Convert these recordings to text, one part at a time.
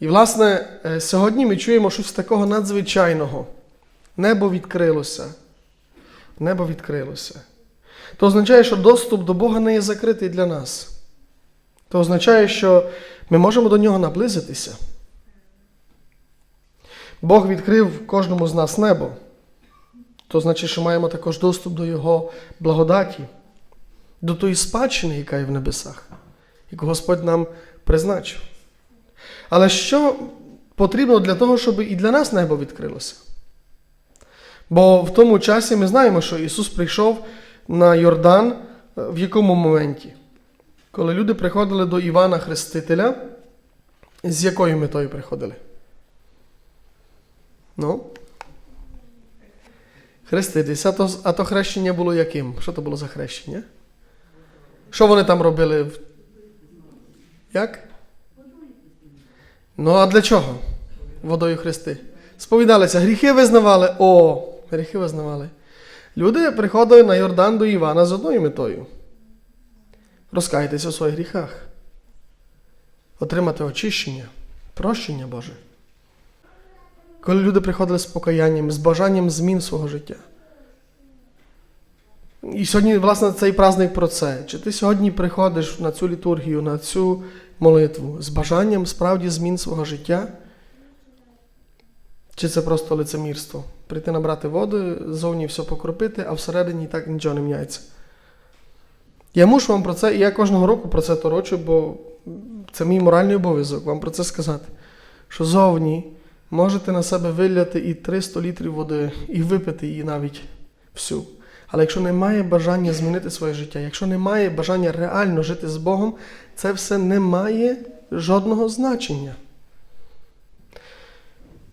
І, власне, е, сьогодні ми чуємо щось такого надзвичайного. Небо відкрилося. Небо відкрилося. То означає, що доступ до Бога не є закритий для нас. То означає, що ми можемо до нього наблизитися. Бог відкрив кожному з нас небо. То значить, що маємо також доступ до Його благодаті, до тої спадщини, яка є в небесах, яку Господь нам призначив. Але що потрібно для того, щоб і для нас небо відкрилося? Бо в тому часі ми знаємо, що Ісус прийшов на Йордан е, в якому моменті? Коли люди приходили до Івана Хрестителя, з якою метою приходили? Ну? Хреститися, а то, а то хрещення було яким? Що то було за хрещення? Що вони там робили? Як? Ну, а для чого? Водою хрести. Сповідалися, гріхи визнавали. О, гріхи визнавали. Люди приходили на Йордан до Івана з одною метою. Розкайтеся у своїх гріхах. Отримати очищення, прощення Боже. Коли люди приходили з покаянням, з бажанням змін свого життя. І сьогодні, власне, цей праздник про це. Чи ти сьогодні приходиш на цю літургію, на цю молитву з бажанням справді змін свого життя? Чи це просто лицемірство? Прийти набрати воду, зовні все покропити, а всередині так нічого не міняється. Я мушу вам про це, і я кожного року про це торочу, бо це мій моральний обов'язок вам про це сказати. Що зовні можете на себе виляти і 300 літрів води, і випити її навіть всю. Але якщо немає бажання змінити своє життя, якщо немає бажання реально жити з Богом, це все не має жодного значення.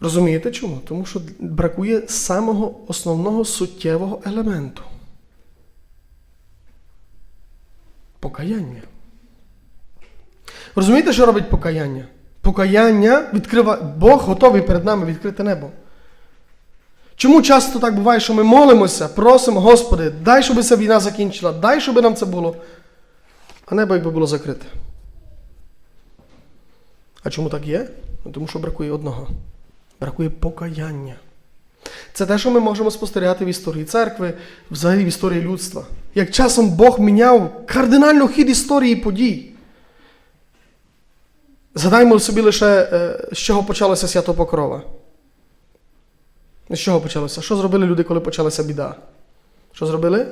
Розумієте чому? Тому що бракує самого основного суттєвого елементу покаяння. Розумієте, що робить покаяння? Покаяння відкриває. Бог готовий перед нами відкрити небо. Чому часто так буває, що ми молимося, просимо, Господи, дай, щоб ця війна закінчила, дай, щоб нам це було, а небо якби було закрите. А чому так є? Ну, Тому що бракує одного. Бракує покаяння. Це те, що ми можемо спостерігати в історії церкви, взагалі в історії людства. Як часом Бог міняв кардинально хід історії подій. Згадаймо собі лише, е, з чого почалося свято Покрова. З чого почалося? Що зробили люди, коли почалася біда? Що зробили?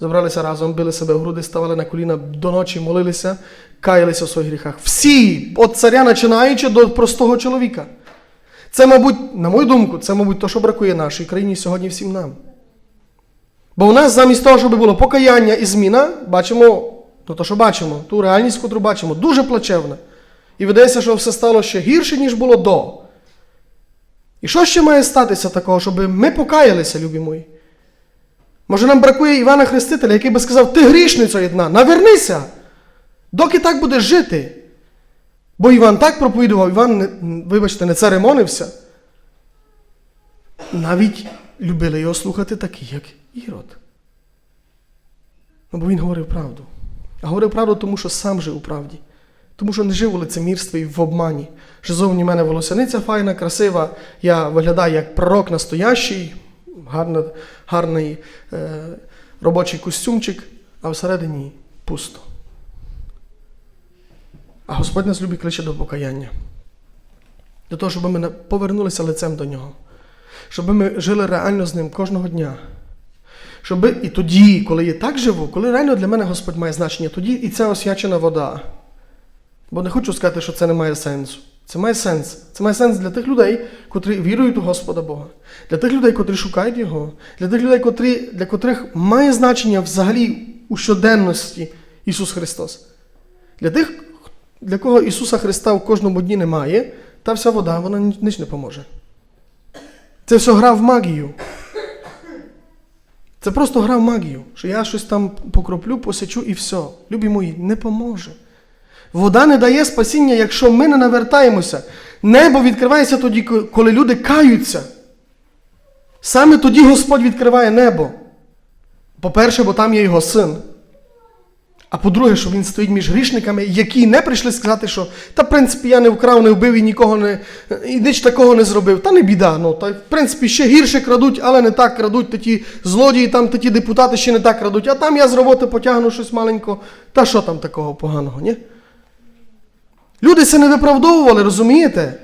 Забралися разом, били себе в груди, ставали на коліна до ночі, молилися, каялися в своїх гріхах. Всі, від царя починаючи до простого чоловіка. Це, мабуть, на мою думку, це, мабуть, то, що бракує нашій країні сьогодні всім нам. Бо у нас замість того, щоб було покаяння і зміна, бачимо, ну то, що бачимо, ту реальність, яку бачимо, дуже плачевна. І видається, що все стало ще гірше, ніж було до. І що ще має статися такого, щоб ми покаялися, любі мої? Може, нам бракує Івана Хрестителя, який би сказав, ти грішниця одна, навернися, доки так будеш жити. Бо Іван так проповідував, Іван, вибачте, не церемонився. Навіть любили його слухати такі, як Ірод. Ну, бо він говорив правду. А говорив правду, тому що сам жив у правді. Тому що не жив у лицемірстві і в обмані. Що зовні в мене волосяниця файна, красива, я виглядаю як пророк настоящий, гарна, гарний е, робочий костюмчик, а всередині пусто. А Господь нас любить кличе до покаяння. До того, щоб ми повернулися лицем до нього. Щоб ми жили реально з ним кожного дня. Щоб і тоді, коли я так живу, коли реально для мене Господь має значення, тоді і ця освячена вода. Бо не хочу сказати, що це не має сенсу. Це має сенс. Це має сенс для тих людей, котрі вірують у Господа Бога, для тих людей, котрі шукають Його, для тих людей, котрі, для котрих має значення взагалі у щоденності Ісус Христос. Для тих, для кого Ісуса Христа в кожному дні немає, та вся вода вона ні- ніч не поможе. Це все гра в магію. Це просто гра в магію, що я щось там покроплю, посячу і все. Любі мої, не поможе. Вода не дає спасіння, якщо ми не навертаємося. Небо відкривається тоді, коли люди каються. Саме тоді Господь відкриває небо. По-перше, бо там є його син. А по-друге, що він стоїть між грішниками, які не прийшли сказати, що та, в принципі, я не вкрав, не вбив і нікого не і ніч такого не зробив. Та не біда. Ну, та, в принципі, ще гірше крадуть, але не так крадуть. Та ті злодії, там та ті депутати ще не так крадуть, а там я з роботи потягну щось маленько. Та що там такого поганого, ні? Люди це не виправдовували, розумієте?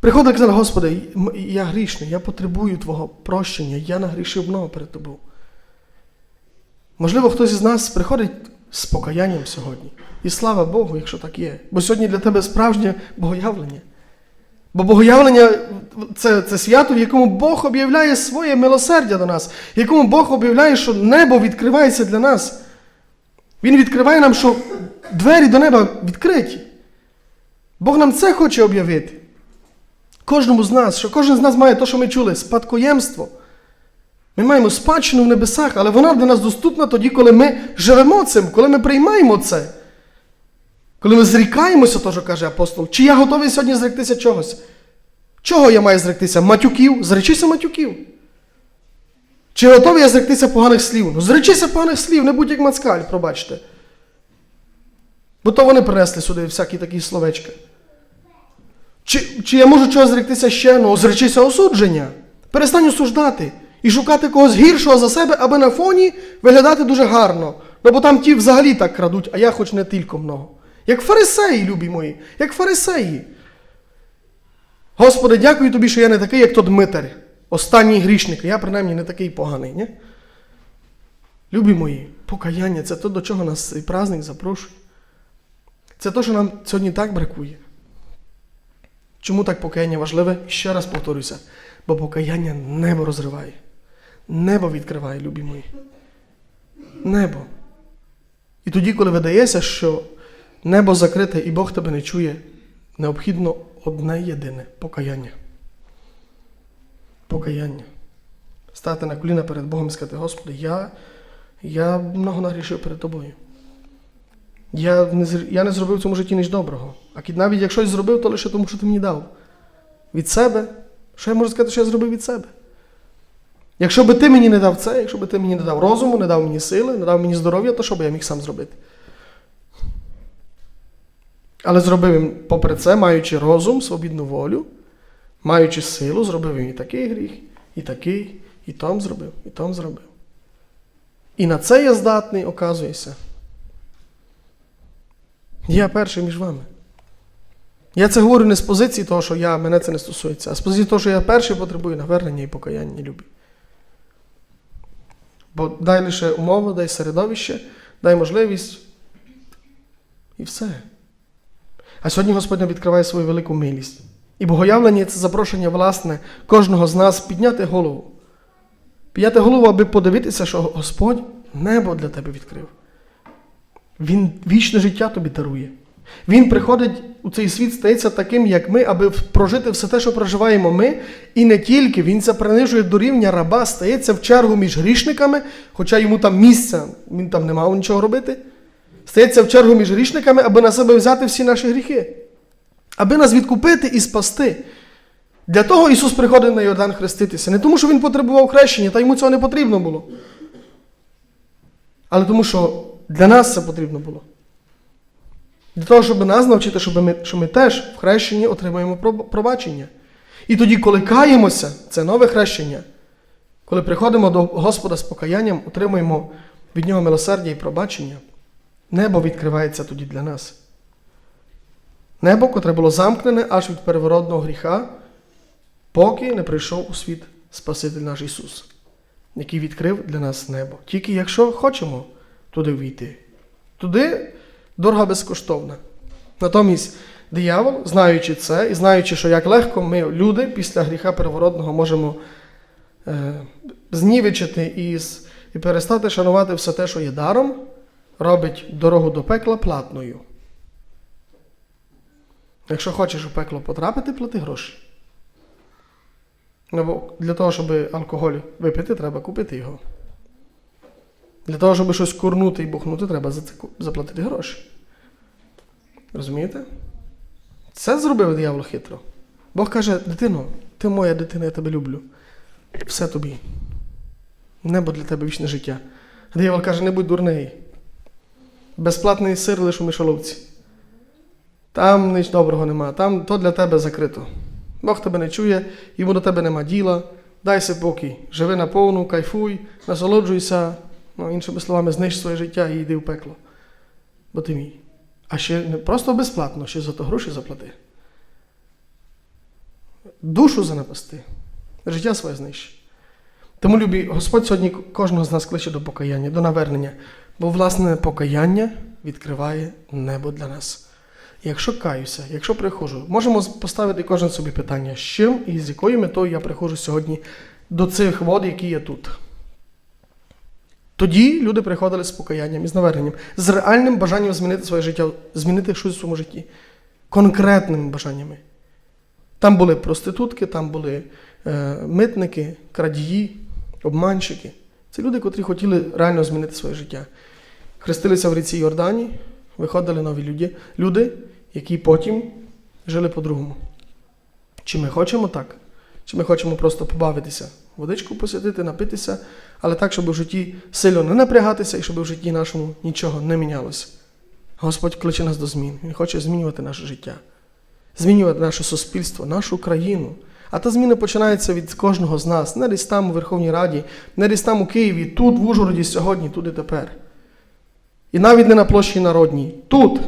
Приходили і казали, Господи, я грішний, я потребую Твого прощення, я нагрішив много перед тобою. Можливо, хтось із нас приходить з покаянням сьогодні. І слава Богу, якщо так є. Бо сьогодні для тебе справжнє богоявлення. Бо богоявлення це, це свято, в якому Бог об'являє своє милосердя до нас, в якому Бог об'являє, що небо відкривається для нас. Він відкриває нам, що двері до неба відкриті. Бог нам це хоче об'явити. Кожному з нас, що кожен з нас має те, що ми чули, спадкоємство. Ми маємо спадщину в небесах, але вона для нас доступна тоді, коли ми живемо цим, коли ми приймаємо це. Коли ми зрікаємося, то, що каже апостол, чи я готовий сьогодні зректися чогось? Чого я маю зректися? Матюків? Зречися матюків. Чи готовий я зректися поганих слів? Ну, зречися поганих слів, не будь як мацкаль, пробачте. Бо то вони принесли сюди всякі такі словечка. Чи, чи я можу чогось зректися ще? Ну, зречися осудження. Перестань осуждати і шукати когось гіршого за себе, аби на фоні виглядати дуже гарно. Ну бо там ті взагалі так крадуть, а я хоч не тільки много. Як фарисеї, любі мої, як фарисеї. Господи, дякую тобі, що я не такий, як то Дмитр, останній грішник. Я принаймні не такий поганий, ні? Любі мої, покаяння це то, до чого нас цей праздник запрошує. Це то, що нам сьогодні так бракує. Чому так покаяння важливе? Ще раз повторюся, бо покаяння небо розриває. Небо відкриває, любі мої. Небо. І тоді, коли видається, що небо закрите і Бог тебе не чує, необхідно одне єдине покаяння. Покаяння. Стати на коліна перед Богом і сказати, Господи, я, я много нагрішив перед тобою. Я не, я не зробив цьому житті ніч доброго. А навіть як щось зробив, то лише тому, що ти мені дав. Від себе. Що я можу сказати, що я зробив від себе? Якщо би ти мені не дав це, якщо би ти мені не дав розуму, не дав мені сили, не дав мені здоров'я, то що би я міг сам зробити? Але зробив він, попри це, маючи розум, свобідну волю, маючи силу, зробив він і такий гріх, і такий, і том зробив, і том зробив. І на це я здатний, оказується. Я перший між вами. Я це говорю не з позиції того, що я, мене це не стосується, а з позиції того, що я перший потребую навернення і покаяння любі. Бо дай лише умови, дай середовище, дай можливість. І все. А сьогодні Господь відкриває свою велику милість. І богоявлення це запрошення, власне, кожного з нас підняти голову. Підняти голову, аби подивитися, що Господь небо для тебе відкрив. Він вічне життя тобі дарує. Він приходить у цей світ, стається таким, як ми, аби прожити все те, що проживаємо ми. І не тільки він це принижує до рівня раба, стається в чергу між грішниками, хоча йому там місця, він там не мав нічого робити. Стається в чергу між грішниками, аби на себе взяти всі наші гріхи, аби нас відкупити і спасти. Для того Ісус приходить на Йордан хреститися. Не тому, що Він потребував хрещення, та йому цього не потрібно було. Але тому, що для нас це потрібно було. Для того, щоб нас навчити, щоб ми, що ми теж в хрещенні отримаємо пробачення. І тоді, коли каємося, це нове хрещення. Коли приходимо до Господа з покаянням, отримуємо від Нього милосердя і пробачення. Небо відкривається тоді для нас. Небо, котре було замкнене аж від первородного гріха, поки не прийшов у світ Спаситель наш Ісус, який відкрив для нас небо. Тільки якщо хочемо туди війти. Туди дорога безкоштовна. Натомість диявол, знаючи це і знаючи, що як легко ми, люди, після гріха первородного можемо е, знівечити і, і перестати шанувати все те, що є даром, робить дорогу до пекла платною. Якщо хочеш у пекло потрапити, плати гроші. Ну, бо для того, щоб алкоголь випити, треба купити його. Для того, щоб щось курнути і бухнути, треба за це заплатити гроші. Розумієте? Це зробив диявол хитро. Бог каже, дитино, ти моя дитина, я тебе люблю. Все тобі. Небо для тебе вічне життя. Диявол каже, не будь дурний. Безплатний сир лише у мишоловці. Там ніч доброго нема, там то для тебе закрито. Бог тебе не чує, йому до тебе нема діла. Дай се покій, живи наповну, кайфуй, насолоджуйся, ну, іншими словами, знищ своє життя і йди в пекло. Бо ти мій. А ще не просто безплатно, ще за то гроші заплати. Душу занапасти, життя своє знищи. Тому, любі, Господь сьогодні кожного з нас кличе до покаяння, до навернення, бо власне покаяння відкриває небо для нас. Якщо каюся, якщо приходжу, можемо поставити кожен собі питання, з чим і з якою метою я приходжу сьогодні до цих вод, які є тут. Тоді люди приходили з покаянням і з наверненням, з реальним бажанням змінити своє життя, змінити щось у своєму житті, конкретними бажаннями. Там були проститутки, там були е, митники, крадії, обманщики. Це люди, котрі хотіли реально змінити своє життя. Хрестилися в ріці Йордані, виходили нові люди, люди, які потім жили по-другому. Чи ми хочемо так? Чи ми хочемо просто побавитися, водичку посвятити, напитися, але так, щоб у житті сильно не напрягатися і щоб у житті нашому нічого не мінялося. Господь кличе нас до змін. Він хоче змінювати наше життя, змінювати наше суспільство, нашу країну. А та зміна починається від кожного з нас, не десь там у Верховній Раді, не десь там у Києві, тут, в Ужгороді, сьогодні, тут і тепер. І навіть не на площі Народній, тут,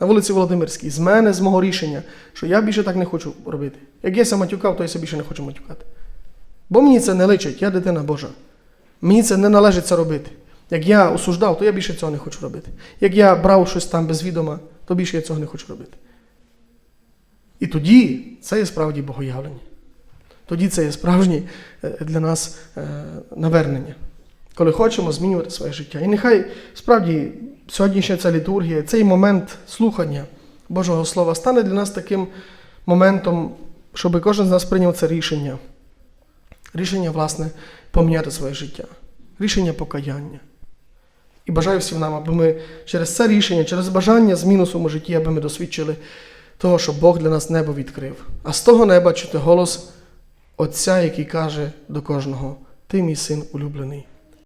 на вулиці Володимирській, з мене, з мого рішення, що я більше так не хочу робити. Як я матюкав, то я більше не хочу матюкати. Бо мені це не личить, я дитина Божа. Мені це не належить це робити. Як я осуждав, то я більше цього не хочу робити. Як я брав щось там без відома, то більше я цього не хочу робити. І тоді це є справді богоявлення. Тоді це є справжнє е, для нас е, навернення, коли хочемо змінювати своє життя. І нехай справді сьогоднішня ця літургія, цей момент слухання Божого Слова стане для нас таким моментом, щоб кожен з нас прийняв це рішення. Рішення, власне, поміняти своє життя, рішення покаяння. І бажаю всім нам, аби ми через це рішення, через бажання змін у своєму житті, аби ми досвідчили того, що Бог для нас небо відкрив. А з того неба чути голос Отця, який каже до кожного: Ти мій син улюблений,